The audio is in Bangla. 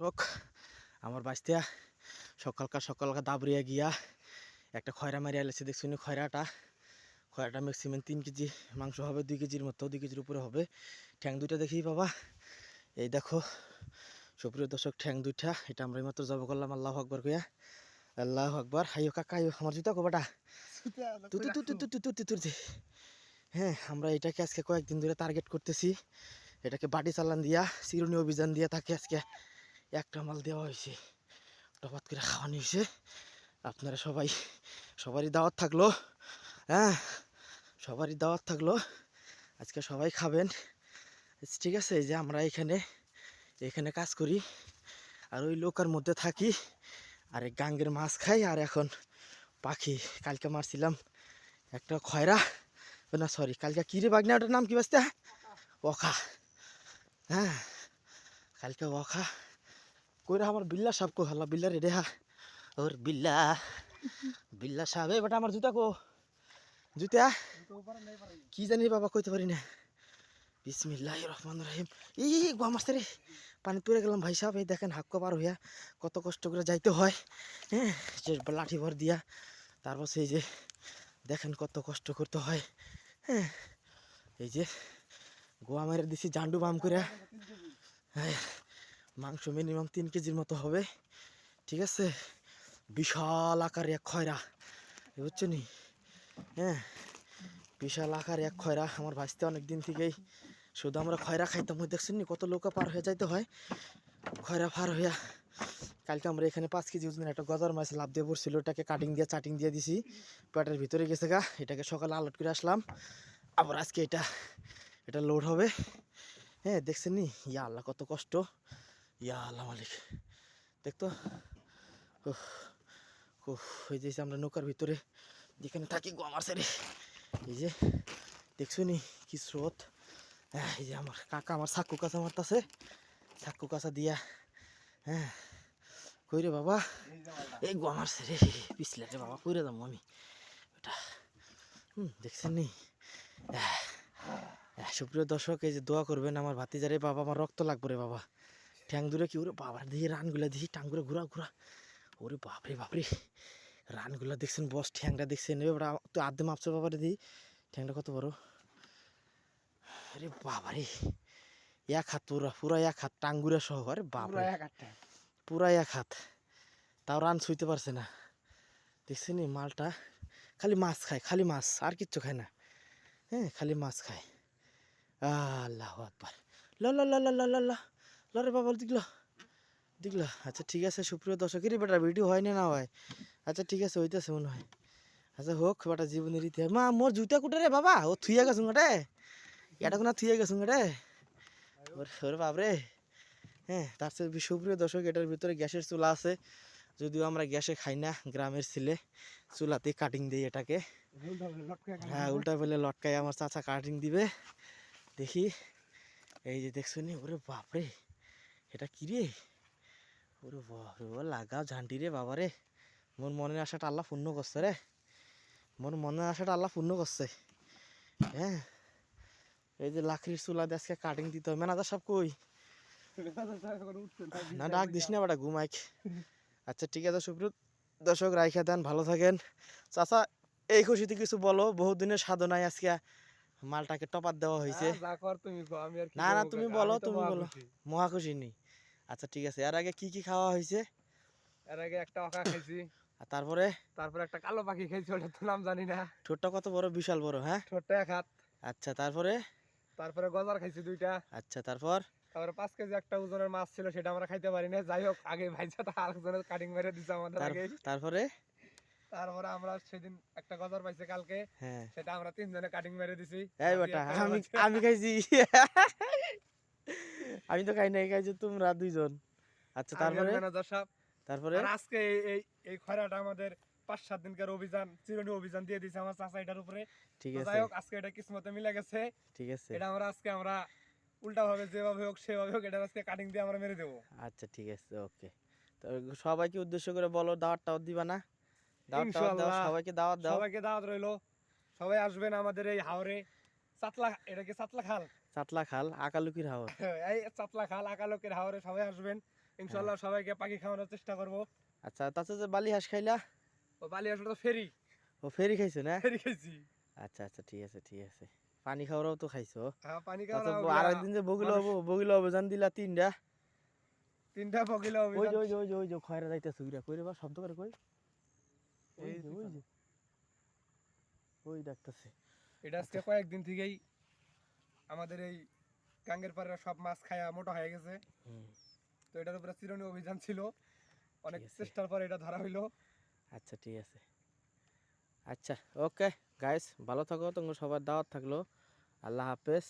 হোক আমার বাঁচতে সকালকার সকালকার দাবরিয়া গিয়া একটা খয়রা মারিয়া এলেছে দেখছি খয়রাটা? খয়রাটা ম্যাক্সিমাম তিন কেজি মাংস হবে দুই কেজির মতো দুই কেজির উপরে হবে। ঠ্যাং দুইটা দেখি বাবা এই দেখো সুপ্রিয় দর্শক ঠ্যাং দুইটা এটা আমরা মাত্র জব করলাম আল্লাহ আকবর গিয়া আল্লাহ আকবর। হাইও কাকা হাইও আমার জুতা কবাটা হ্যাঁ আমরা এটাকে আজকে কয়েকদিন ধরে টার্গেট করতেছি। এটাকে বাটি চালান দিয়া চিরুনি অভিযান দিয়া তাকে আজকে একটা মাল দেওয়া হয়েছে। টপাত করে খাওয়ানো হয়েছে। আপনারা সবাই সবারই দাওয়াত থাকল। হ্যাঁ সবারই দাওয়াত থাকল। আজকে সবাই খাবেন। ঠিক আছে এই যে আমরা এখানে এখানে কাজ করি। আর ওই লোকের মধ্যে থাকি। আর এই গাঙ্গের মাছ খাই। আর এখন পাখি কালকে মারছিলাম একটা খয়রা। না সরি কালকে কিরে বাগনা ওটার নাম কি বাঁচতে ওখা হ্যাঁ কালকে ওখা কইরা আমার বিল্লা সাপ কো হাল্লা, বিল্লা রে হা ওর বিল্লা বিল্লা সাপ এ বেটা আমার জুতা কো। জুতা? কি জানি বাবা, কইতে পারি না। বিসমিল্লাহ রহমান রহিম এই গোয়া মারছে রে। পানি তুলে গেলাম ভাই সাহেব, এই দেখেন হাক্ক পার হইয়া কত কষ্ট করে যাইতে হয় হ্যাঁ? যে লাঠি ভর দিয়া, তারপর সেই যে দেখেন কত কষ্ট করতে হয় হ্যাঁ? এই যে গোয়া মেরে দিছি, জান্ডু বাম করে হ্যাঁ। মাংস মিনিমাম তিন কেজির মতো হবে। ঠিক আছে? বিশাল আকার এক খয়রা। বুঝছ নি? হ্যাঁ? বিশাল আকার এক খয়রা। আমার ভাসতে অনেক দিন থেকেই শুধু আমরা খয়রা খাইতাম। দেখছেন নি? কত লোকা পার হয়ে যাইতে হয়। খয়রা পার হইয়া কালকে আমরা এখানে পাঁচ কেজি ওজনের একটা গজার মাছ লাভ দিয়ে পড়ছিল। ওটাকে কাটিং দিয়ে চাটিং দিয়ে দিছি। পেটের ভিতরে গেছে গা। এটাকে সকালে আলট করে আসলাম। আবার আজকে এটা এটা লোড হবে। হ্যাঁ দেখছেন নি? ইয়া আল্লাহ, কত কষ্ট। ইয়া আল্লাহ মালিক। দেখতো উফ, যে আমরা নৌকার ভিতরে যেখানে থাকি গো আমার রে এই যে দেখছ নি কি স্রোত? হ্যাঁ এই যে আমার কাকা আমার সাক্কু কাছা মারতাছে। সাক্ষু কাছা দিয়া হ্যাঁ কই রে বাবা? এই গো আমার রে পিছলে রে বাবা কইরে যাব আমি। ওটা হুম দেখছেন নি? আহ, আহ, সুপ্রিয় দর্শক এই যে দোয়া করবেন আমার ভাতিজারে বাবা আমার রক্ত লাগবে রে বাবা। ঠ্যাং দূরে কি ওরে বাবার দিয়ে রানগুলা দিই টাঙ্গুরে ঘুরা ঘুরা। ওরে বাপরে বাপরে। রানগুলা দেখছেন বস ঠ্যাংটা দেখছেন। এবার তো আধে মাপছে বাবারে দিই ঠ্যাংটা কত বড়? আরে বাবারে। এক হাত পুরা পুরা এক হাত টাঙ্গুরা সহ আরে বাবা পুরা এক হাত তাও রান ছুঁইতে পারছে না। দেখছেন মালটা? খালি মাছ খায় খালি মাছ আর কিচ্ছু খায় না। হ্যাঁ খালি মাছ খায়। আল্লাহ আকবার। ল ল ল ল ল ল। ল ল বাবা দিগলো। দিগলো। আচ্ছা ঠিক আছে, সুপ্রিয় দর্শকেরই বেটা ভিডিও হয় না না হয়? আচ্ছা ঠিক আছে, হইতেছে মনে হয়। আচ্ছা হোক, বেটা, জীবনের ইতিহাস। মা, মোর জুতা কুটে রে বাবা। ও থুইয়া গেছুন রে। এটা কোনো থুইয়া গেছুন রে। ওর, ওরে বাপরে। হ্যাঁ তার চেয়ে সুপ্রিয় দর্শক, এটার ভিতরে গ্যাসের চুলা আছে। যদিও আমরা গ্যাসে খাই না, গ্রামের ছেলে। চুলাতে কাটিং দিই এটাকে। হ্যাঁ উল্টা পেলে লটকাই আমার চাচা কাটিং দিবে। দেখি। এই যে দেখছ নি? ওরে বাপরে। এটা কি রে? ওরে ও লাগাও ঝান্টি রে বাবা রে। মোর মনের আশাটা আল্লাহ পূর্ণ করছে রে। মোর মনের আশাটা আল্লাহ পূর্ণ করছে। হ্যাঁ? এই যে লাকড়ির চুলা আজকে কাটিং দিতে হবে। ম্যানেজার সব কই? না ডাক দিস না বেটা ঘুমাইক আচ্ছা ঠিক আছে সুপ্রিয় দর্শক রাইখা দেন ভালো থাকেন। চাচা এই খুশিতে কিছু বলো বহুদিনের সাধনায় আজকে মালটাকে টপার দেওয়া হয়েছে। না না তুমি বলো তুমি বলো। মহা খুশি নেই আচ্ছা ঠিক আছে। এর আগে কি কি খাওয়া হয়েছে? এর আগে একটা অকা খাইছি আর তারপরে? তারপর একটা কালো পাখি খাইছি ওটা তো নাম জানি না। ঠোঁটটা কত বড়? বিশাল বড় হ্যাঁ? ছোট্ট এক হাত। আচ্ছা তারপরে? তারপরে গজার খাইছি দুইটা। আচ্ছা তারপর? তারপরে পাঁচ কেজি একটা ওজনের মাছ ছিল সেটা আমরা খাইতে পারি না যাই হোক আগে ভাইজা তা আরেকজনের কাটিং মেরে দিছে আমাদের আগে তারপরে? তারপরে আমরা সেদিন একটা গজার পাইছে কালকে। হ্যাঁ। সেটা আমরা তিনজনে কাটিং মেরে দিছি। এই বেটা আমি আমি খাইছি। আমি তো খাই নাই খাইছি তোমরা দুইজন। আচ্ছা তারপরে? ম্যানেজার সাহেব। তারপরে? আজকে এই- এই খরাটা আমাদের পাঁচ সাত দিনকার অভিযান চিরুনি অভিযান দিয়ে দিছে আমার চাচা এটার উপরে। ঠিক আছে। যাই হোক আজকে এটা কিসমতে মিলে গেছে। ঠিক আছে। এটা আমরা আজকে আমরা উল্টা ভাবে যেভাবে হোক সেভাবে হোক এটা আজকে কাটিং দিয়ে আমরা মেরে দেবো। আচ্ছা ঠিক আছে ওকে। তো সবাইকে উদ্দেশ্য করে বলো দাওয়াত টাওয়াত দিবা না? দাওয়াত টাওয়াত দাও। সবাইকে দাওয়াত দাও। সবাইকে দাওয়াত রইল। সবাই আসবেন আমাদের এই হাওরে। চাতলা এটা কি চাতলা খাল? চাতলা খাল আকালুকির হাওর। এই চাতলা খাল আকালকের হাওরে সবাই আসবেন। ইনশাল্লাহ সবাইকে পাখি খাওয়ানোর চেষ্টা করব। আচ্ছা তাতে যে বালি হাঁস খাইলা? ও বালি আসলে তো ফেরি। ও ফেরি খাইছো না? ফেরি খাইছি। আচ্ছা আচ্ছা ঠিক আছে ঠিক আছে। পানি খাওয়ারও তো খাইছো। হ্যাঁ পানি তাতে খাওয়া আর একদিন যে বগিল হব বগিল অভিযান দিলা তিনটা। তিনটা পকিলা ওই যে ওই যে ওই যে ওই যে খয়রা যাইতেছে উইরা। কই রে বা শব্দ করে কই? ওই যে ওই যে। ওই ডাকতেছে এটা আজকে কয়েকদিন থেকেই আমাদের এই গাঙ্গের পাড়ের সব মাছ খায়া মোটা হয়ে গেছে। তো এটার উপরে চিরনি অভিযান ছিল। অনেক চেষ্টার পর এটা ধরা হইল। আচ্ছা ঠিক আছে। আচ্ছা ওকে গাইস ভালো থাকো তোমরা সবার দাওয়াত থাকল। আল্লাহ হাফেজ।